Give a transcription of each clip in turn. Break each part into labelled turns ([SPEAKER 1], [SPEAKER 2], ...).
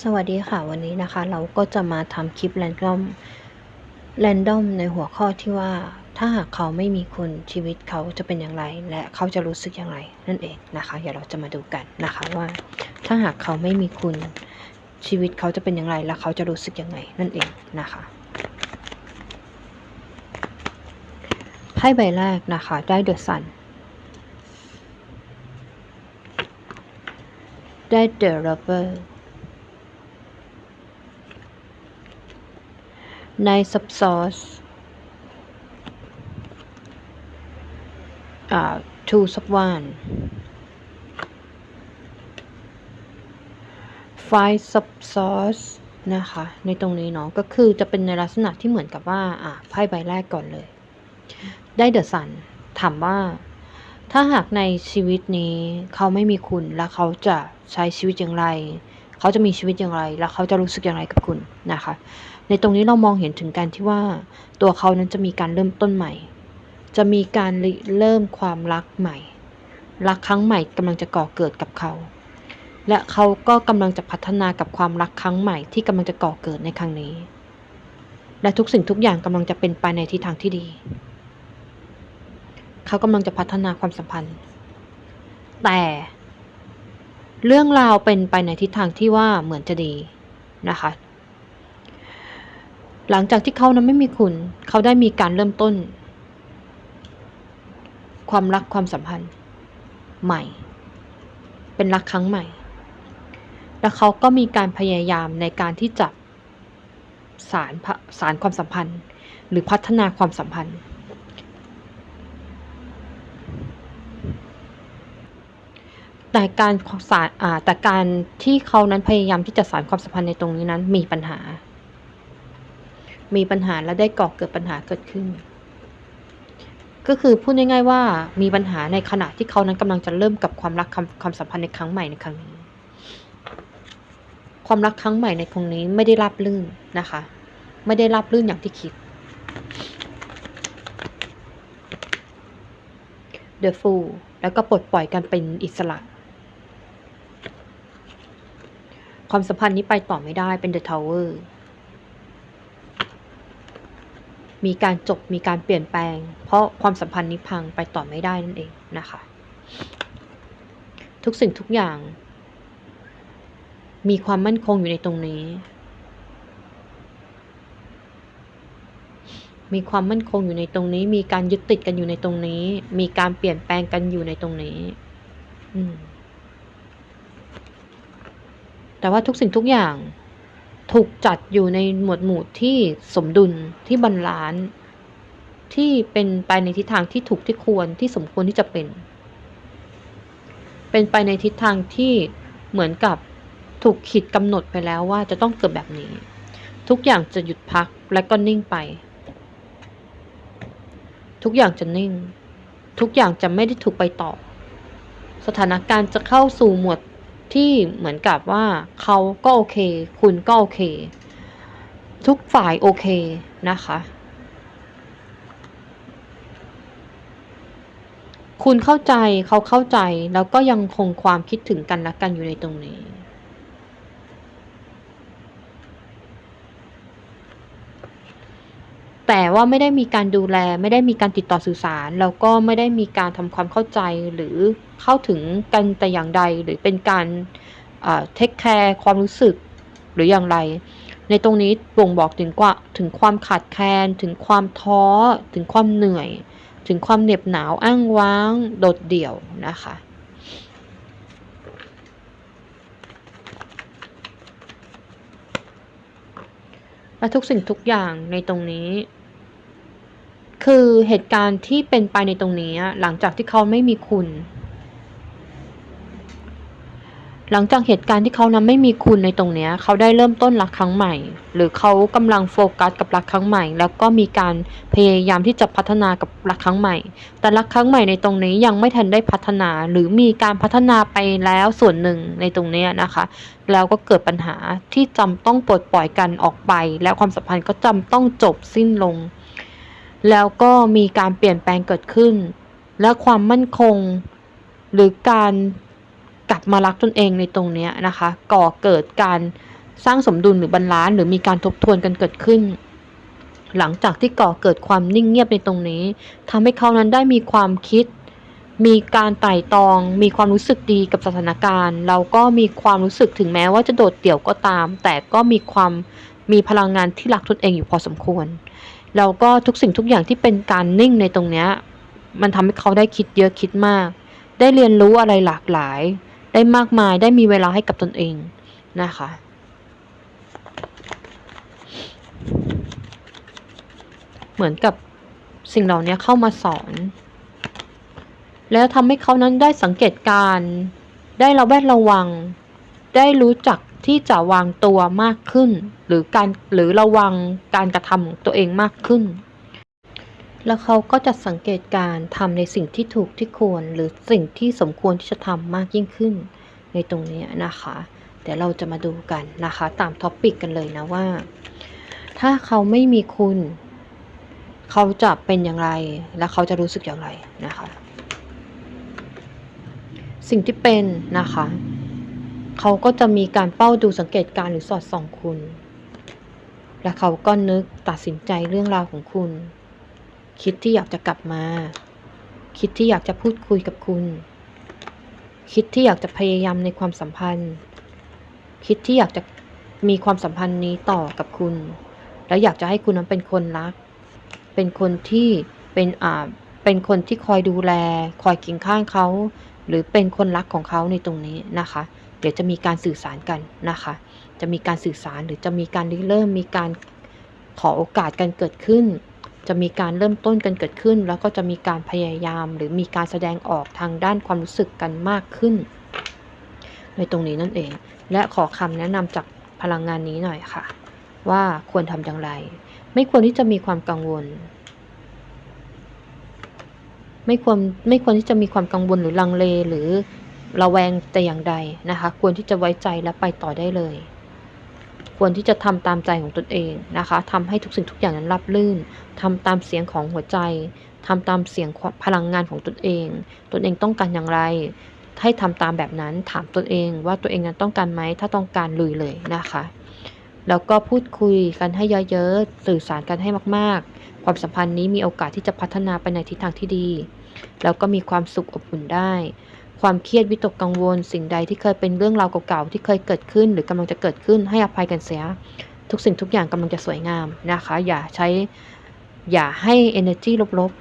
[SPEAKER 1] สวัสดีค่ะวันนี้นะคะ เราก็จะมาทำคลิปแรนดอมแรนดอมในหัวข้อที่ว่า ถ้าหากเขาไม่มีคุณชีวิตเขาจะเป็นอย่างไร และเขาจะรู้สึกอย่างไร นั่นเองนะคะเดี๋ยวเราจะมาดูกันนะคะว่า ถ้าหากเขาไม่มีคุณชีวิตเขาจะเป็นอย่างไร และเขาจะรู้สึกอยังไงนั่นเองนะคะไพ่ใบแรกนะคะได้เดอะซันได้เดอะ o บเบอร์ ในซับซอส อ่า two sub one five sub sauce นะคะ ในตรงนี้เนาะ ก็คือจะเป็นในลักษณะที่เหมือนกับว่า อ่า ไพ่ใบแรกก่อนเลย ได้เดอะสัน ถามว่า ถ้าหากในชีวิตนี้เขาไม่มีคุณ แล้วเขาจะใช้ชีวิตอย่างไร เขาจะมีชีวิตอย่างไร แล้วเขาจะรู้สึกอย่างไรกับคุณนะคะ ในตรงนี้เรามองเห็นถึงการที่ว่าตัวเขานั้นจะมีการเริ่มต้นใหม่ จะมีการเริ่มความรักใหม่ รักครั้งใหม่กำลังจะก่อเกิดกับเขา และเขาก็กำลังจะพัฒนากับความรักครั้งใหม่ที่กำลังจะก่อเกิดในครั้งนี้ และทุกสิ่งทุกอย่างกำลังจะเป็นไปในทิศทางที่ดี เขากำลังจะพัฒนาความสัมพันธ์ แต่เรื่องราวเป็นไปในทิศทางที่ว่าเหมือนจะดีนะคะ หลังจากที่เขานั้นไม่มีคุณ เขาได้มีการเริ่มต้น ความรักความสัมพันธ์ ใหม่ เป็นรักครั้งใหม่ แล้วเขาก็มีการพยายามในการที่จะสารสารความสัมพันธ์ หรือพัฒนาความสัมพันธ์ แต่การสารแต่การที่เขานั้นพยายามที่จะสารความสัมพันธ์ในตรงนี้นั้นมีปัญหา มีปัญหาและได้ก่อเกิดปัญหาเกิดขึ้น ก็คือพูดง่ายๆว่ามีปัญหาในขณะที่เขานั้นกำลังจะเริ่มกับความรักความสัมพันธ์ในครั้งใหม่ในครั้งนี้ ความรักครั้งใหม่ในครั้งนี้ไม่ได้ราบลื่นนะคะ ไม่ได้ราบลื่นอย่างที่คิด The Fool แล้วก็ปลดปล่อยกันเป็นอิสระ ความสัมพันธ์นี้ไปต่อไม่ได้เป็น The Tower มีการจบมีการเปลี่ยนแปลง เพราะความสัมพันธ์นี้พังไปต่อไม่ได้นั่นเองนะคะ ทุกสิ่งทุกอย่าง มีความมั่นคงอยู่ในตรงนี้ มีความมั่นคงอยู่ในตรงนี้ มีการยึดติดกันอยู่ในตรงนี้ มีการเปลี่ยนแปลงกันอยู่ในตรงนี้ อืมแต่ว่าทุกสิ่งทุกอย่าง ถูกจัดอยู่ในหมวดหมู่ที่สมดุลที่บรรลานซ์ที่เป็นไปในทิศทางที่ถูกที่ควรที่สมควรที่จะเป็น เป็นไปในทิศทางที่เหมือนกับถูกขีดกำหนดไปแล้วว่าจะต้องเกิดแบบนี้ ทุกอย่างจะหยุดพักและก็นิ่งไป ทุกอย่างจะนิ่ง ทุกอย่างจะไม่ได้ถูกไปต่อ สถานการณ์จะเข้าสู่หมวด ที่เหมือนกับว่าเขาก็โอเค คุณก็โอเค ทุกฝ่ายโอเคนะคะ คุณเข้าใจเขาเข้าใจแล้วก็ยังคงความคิดถึงกันและกันอยู่ในตรงนี้ แต่ว่าไม่ได้มีการดูแล ไม่ได้มีการติดต่อสื่อสาร แล้วก็ไม่ได้มีการทำความเข้าใจหรือเข้าถึงกันแต่อย่างใด หรือเป็นการเทคแคร์ความรู้สึกหรืออย่างไร ในตรงนี้บ่งบอกถึงว่าถึงความขาดแคลน ถึงความท้อ ถึงความเหนื่อย ถึงความเหน็บหนาวอ้างว้าง โดดเดี่ยวนะคะและทุกสิ่งทุกอย่างในตรงนี้ คือเหตุการณ์ที่เป็นไปในตรงนี้หลังจากที่เขาไม่มีคุณ หลังจากเหตุการณ์ที่เขานั้นไม่มีคุณในตรงนี้เขาได้เริ่มต้นรักครั้งใหม่ หรือเขากำลังโฟกัสกับรักครั้งใหม่ แล้วก็มีการพยายามที่จะพัฒนากับรักครั้งใหม่ แต่รักครั้งใหม่ในตรงนี้ยังไม่ทันได้พัฒนา หรือมีการพัฒนาไปแล้วส่วนหนึ่งในตรงนี้นะคะ แล้วก็เกิดปัญหาที่จำต้องปลดปล่อยกันออกไป แล้วความสัมพันธ์ก็จำต้องจบสิ้นลง แล้วก็มีการเปลี่ยนแปลงเกิดขึ้น และความมั่นคง หรือการกลับมารักตนเองในตรงนี้นะคะ ก่อเกิดการสร้างสมดุลหรือบาลานหรือมีการทบทวนกันเกิดขึ้น หลังจากที่ก่อเกิดความนิ่งเงียบในตรงนี้ทำให้เขานั้นได้มีความคิด มีการไต่ตอง มีความรู้สึกดีกับสถานการณ์ เราก็มีความรู้สึกถึงแม้ว่าจะโดดเดี่ยวก็ตาม แต่ก็มีความมีพลังงานที่รักตนเองอยู่พอสมควร แล้วก็ทุกสิ่งทุกอย่างที่เป็นการนิ่งในตรงเนี้ยมันทำให้เขาได้คิดเยอะคิดมาก ได้เรียนรู้อะไรหลากหลาย ได้มากมายได้มีเวลาให้กับตนเองนะคะเหมือนกับสิ่งเหล่านี้เข้ามาสอน แล้วทำให้เขานั้นได้สังเกตการ ได้ระแวดระวัง ได้รู้จัก ที่จะวางตัวมากขึ้น หรือการหรือระวังการกระทำของตัวเองมากขึ้น แล้วเขาก็จะสังเกตการทำในสิ่งที่ถูกที่ควร หรือสิ่งที่สมควรที่จะทำมากยิ่งขึ้น ในตรงนี้นะคะ เดี๋ยวเราจะมาดูกันนะคะ ตามท็อปปิกกันเลยนะว่า ถ้าเขาไม่มีคุณ เขาจะเป็นอย่างไร และเขาจะรู้สึกอย่างไรนะคะ สิ่งที่เป็นนะคะ เขาก็จะมีการเป้าดูสังเกตการหรือสอดส่องคุณ และเขาก็นึกตัดสินใจเรื่องราวของคุณ คิดที่อยากจะกลับมา คิดที่อยากจะพูดคุยกับคุณ คิดที่อยากจะพยายามในความสัมพันธ์ คิดที่อยากจะมีความสัมพันธ์นี้ต่อกับคุณ แล้วอยากจะให้คุณนั้นเป็นคนรัก เป็นคนที่เป็นอ่าเป็นคนที่คอยดูแล คอยเคียงข้างเขา หรือเป็นคนรักของเขาในตรงนี้นะคะ เดี๋ยวจะมีการสื่อสารกันนะคะ จะมีการสื่อสารหรือจะมีการเริ่มมีการขอโอกาสกันเกิดขึ้น จะมีการเริ่มต้นกันเกิดขึ้น แล้วก็จะมีการพยายาม หรือมีการแสดงออกทางด้านความรู้สึกกันมากขึ้น ในตรงนี้นั่นเอง และขอคำแนะนำจากพลังงานนี้หน่อยค่ะ ว่าควรทำอย่างไร ไม่ควรที่จะมีความกังวล ไม่ควรไม่ควรที่จะมีความกังวลหรือลังเลหรือ ระแวงแต่อย่างใดนะคะ ควรที่จะไว้ใจและไปต่อได้เลย ควรที่จะทำตามใจของตนเองนะคะทำให้ทุกสิ่งทุกอย่างนั้นรับลื่นทำตามเสียงของหัวใจทำตามเสียงพลังงานของตนเอง ตนเองต้องการอย่างไร ให้ทำตามแบบนั้นถามตนเองว่าตัวเองนั้นต้องการไหมถ้าต้องการลุยเลยนะคะแล้วก็พูดคุยกันให้เยอะๆ สื่อสารกันให้มากๆ ความสัมพันธ์นี้มีโอกาสที่จะพัฒนาไปในทิศทางที่ดี แล้วก็มีความสุขอบอุ่นได้ ความเครียดวิตกกังวล สิ่งใดที่เคยเป็นเรื่องราวเก่าๆที่เคยเกิดขึ้น หรือกำลังจะเกิดขึ้นให้อภัยกันเสีย ทุกสิ่งทุกอย่างกำลังจะสวยงามนะคะ อย่าใช้อย่าให้ energy ลบ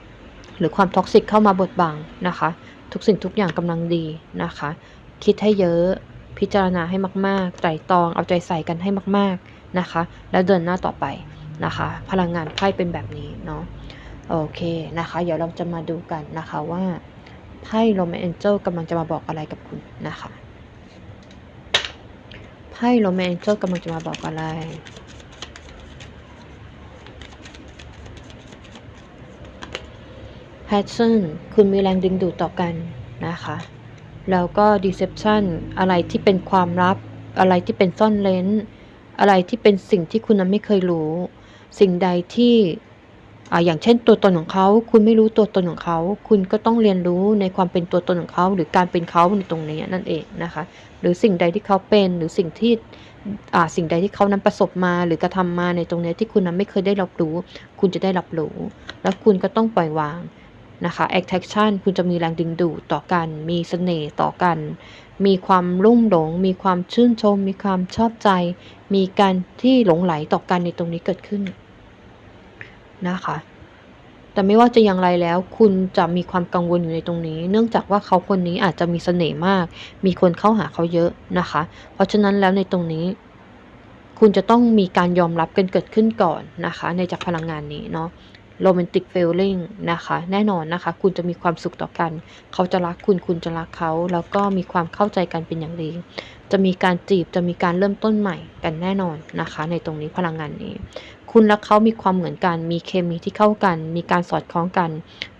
[SPEAKER 1] ๆ หรือความท็อกซิกเข้ามาบดบังนะคะ ทุกสิ่งทุกอย่างกำลังดีนะคะ คิดให้เยอะพิจารณาให้มากๆไตรตรองเอาใจใส่กันให้มาก ๆนะคะ แล้วเดินหน้าต่อไปนะคะ พลังงานไพ่เป็นแบบนี้เนาะโอเคนะคะ เดี๋ยวเราจะมาดูกันนะคะว่า ไพ่โรแมนเจลกำลังจะมาบอกอะไรกับคุณนะคะไพ่โรแมนเจลกำลังจะมาบอกอะไร passion คุณมีแรงดึงดูดต่อกันนะคะ แล้วก็ deception อะไรที่เป็นความลับ อะไรที่เป็นซ่อนเร้น อะไรที่เป็นสิ่งที่คุณนั้นไม่เคยรู้ สิ่งใดที่ อย่างเช่นตัวตนของเขา คุณไม่รู้ตัวตนของเขา คุณก็ต้องเรียนรู้ในความเป็นตัวตนของเขา หรือการเป็นเขาในตรงนี้นั่นเองนะคะ หรือสิ่งใดที่เขาเป็น หรือสิ่งที่สิ่งใดที่เขานั้นประสบมาหรือกระทำมาในตรงนี้ที่คุณนั้นไม่เคยได้รับรู้ คุณจะได้รับรู้ แล้วคุณก็ต้องปล่อยวางนะคะ attraction คุณจะมีแรงดึงดูดต่อกัน มีเสน่ห์ต่อกัน มีความรุ่มหลง มีความชื่นชม มีความชอบใจ มีการที่หลงไหลต่อกันในตรงนี้เกิดขึ้น นะคะ แต่ไม่ว่าจะอย่างไรแล้ว คุณจะมีความกังวลอยู่ในตรงนี้ เนื่องจากว่าเขาคนนี้อาจจะมีเสน่ห์มาก มีคนเข้าหาเขาเยอะนะคะ เพราะฉะนั้นแล้วในตรงนี้ คุณจะต้องมีการยอมรับกันเกิดขึ้นก่อนนะคะ ในจากพลังงานนี้เนาะโรแมนติกเฟลลิ่งนะคะ แน่นอนนะคะ คุณจะมีความสุขต่อกัน เขาจะรักคุณคุณจะรักเขา แล้วก็มีความเข้าใจกันเป็นอย่างดี จะมีการจีบจะมีการเริ่มต้นใหม่กันแน่นอนนะคะ ในตรงนี้พลังงานนี้ คุณและเขามีความเหมือนกัน มีเคมีที่เข้ากัน มีการสอดคล้องกัน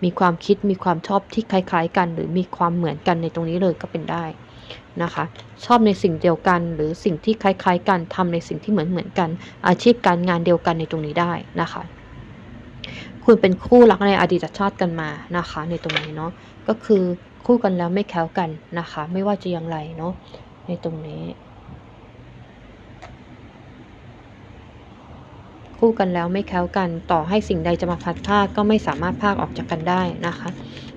[SPEAKER 1] มีความคิด มีความชอบที่คล้ายๆ กัน หรือมีความเหมือนกันในตรงนี้เลยก็เป็นได้นะคะ ชอบในสิ่งเดียวกัน หรือสิ่งที่คล้ายๆ กันทำในสิ่งที่เหมือนเหมือนกัน อาชีพการงานเดียวกันในตรงนี้ได้นะคะ คุณเป็นคู่รักในอดีตชาติกันมานะคะ ในตรงนี้เนาะ ก็คือคู่กันแล้วไม่แคล้วกันนะคะ ไม่ว่าจะอย่างไรเนาะ ในตรงนี้ คู่กันแล้วไม่แค้วกัน ต่อให้สิ่งใดจะมาพัดพาก็ไม่สามารถพากออกจากกันได้นะคะ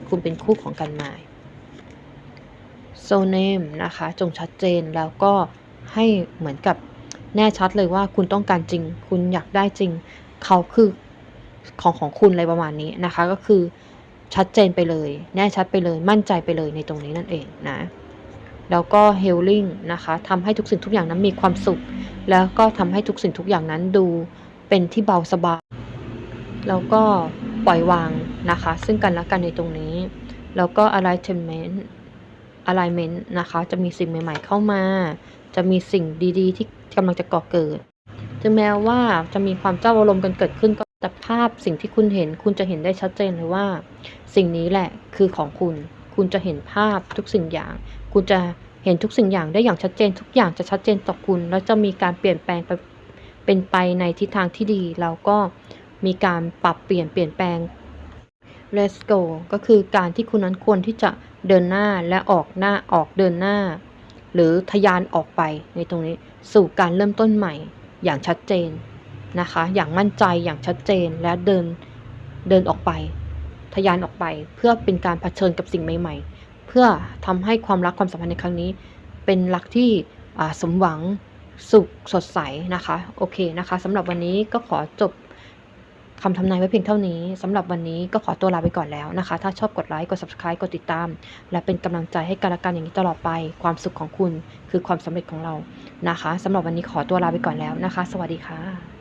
[SPEAKER 1] คุณเป็นคู่ของกันมาโซเนมนะคะ จงชัดเจนแล้วก็ให้เหมือนกับแน่ชัดเลยว่าคุณต้องการจริง คุณอยากได้จริง เขาคือของของคุณอะไรประมาณนี้นะคะ ก็คือชัดเจนไปเลย แน่ชัดไปเลย มั่นใจไปเลยในตรงนี้นั่นเองนะ แล้วก็ healing นะคะทำให้ทุกสิ่งทุกอย่างนั้นมีความสุข แล้วก็ทำให้ทุกสิ่งทุกอย่างนั้นดู เป็นที่เบาสบาย แล้วก็ปล่อยวางนะคะ ซึ่งกันและกันในตรงนี้ แล้วก็ alignment alignment นะคะ จะมีสิ่งใหม่ ๆ เข้ามา จะมีสิ่งดีๆ ที่กำลังจะก่อเกิด ถึงแม้ว่าจะมีความเจ้าอารมณ์กันเกิดขึ้นก็แต่ภาพสิ่งที่คุณเห็นคุณจะเห็นได้ชัดเจนเลยว่า สิ่งนี้แหละคือของคุณ คุณจะเห็นภาพทุกสิ่งอย่าง คุณจะเห็นทุกสิ่งอย่างได้อย่างชัดเจน ทุกอย่างจะชัดเจนต่อคุณ แล้วจะมีการเปลี่ยนแปลงไป เป็นไปในทิศทางที่ดีแล้วก็มีการปรับเปลี่ยนเปลี่ยนแปลง let's go ก็คือการที่คุณนั้นควรที่จะเดินหน้าและออกหน้าออกเดินหน้า หรือทะยานออกไปในตรงนี้สู่การเริ่มต้นใหม่อย่างชัดเจนนะคะ อย่างมั่นใจอย่างชัดเจนและเดินเดินออกไปทะยานออกไป เพื่อเป็นการเผชิญกับสิ่งใหม่ ๆ เพื่อทำให้ความรักความสัมพันธ์ในครั้งนี้ เป็นรักที่สมหวัง สุขสดใสนะคะ โอเคนะคะสำหรับวันนี้ก็ขอจบคำทำนายไว้เพียงเท่านี้สำหรับวันนี้ก็ขอตัวลาไปก่อนแล้วนะคะ ถ้าชอบกดไลค์กด subscribe กดติดตาม และเป็นกำลังใจให้กันและกันอย่างนี้ตลอดไป ความสุขของคุณคือความสำเร็จของเรานะคะสำหรับวันนี้ขอตัวลาไปก่อนแล้วนะคะ สวัสดีค่ะ